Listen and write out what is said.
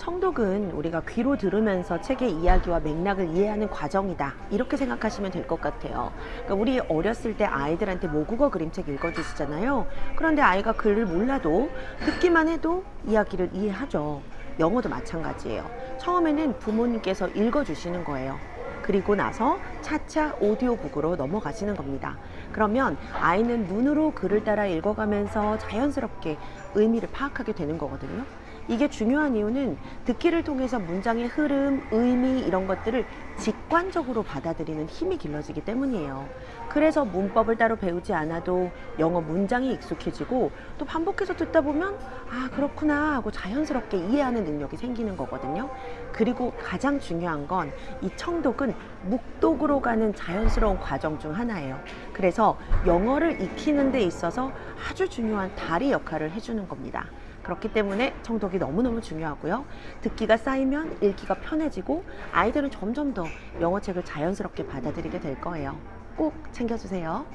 청독은 우리가 귀로 들으면서 책의 이야기와 맥락을 이해하는 과정이다. 이렇게 생각하시면 될 것 같아요. 그러니까 우리 어렸을 때 아이들한테 모국어 그림책 읽어주시잖아요. 그런데 아이가 글을 몰라도 듣기만 해도 이야기를 이해하죠. 영어도 마찬가지예요. 처음에는 부모님께서 읽어주시는 거예요. 그리고 나서 차차 오디오북으로 넘어가시는 겁니다. 그러면 아이는 눈으로 글을 따라 읽어가면서 자연스럽게 의미를 파악하게 되는 거거든요. 이게 중요한 이유는 듣기를 통해서 문장의 흐름, 의미 이런 것들을 직관적으로 받아들이는 힘이 길러지기 때문이에요. 그래서 문법을 따로 배우지 않아도 영어 문장이 익숙해지고 또 반복해서 듣다 보면 아, 그렇구나 하고 자연스럽게 이해하는 능력이 생기는 거거든요. 그리고 가장 중요한 건 이 청독은 묵독으로 가는 자연스러운 과정 중 하나예요. 그래서 영어를 익히는 데 있어서 아주 중요한 다리 역할을 해주는 겁니다. 그렇기 때문에 청독이 너무너무 중요하고요. 듣기가 쌓이면 읽기가 편해지고 아이들은 점점 더 영어책을 자연스럽게 받아들이게 될 거예요. 꼭 챙겨주세요.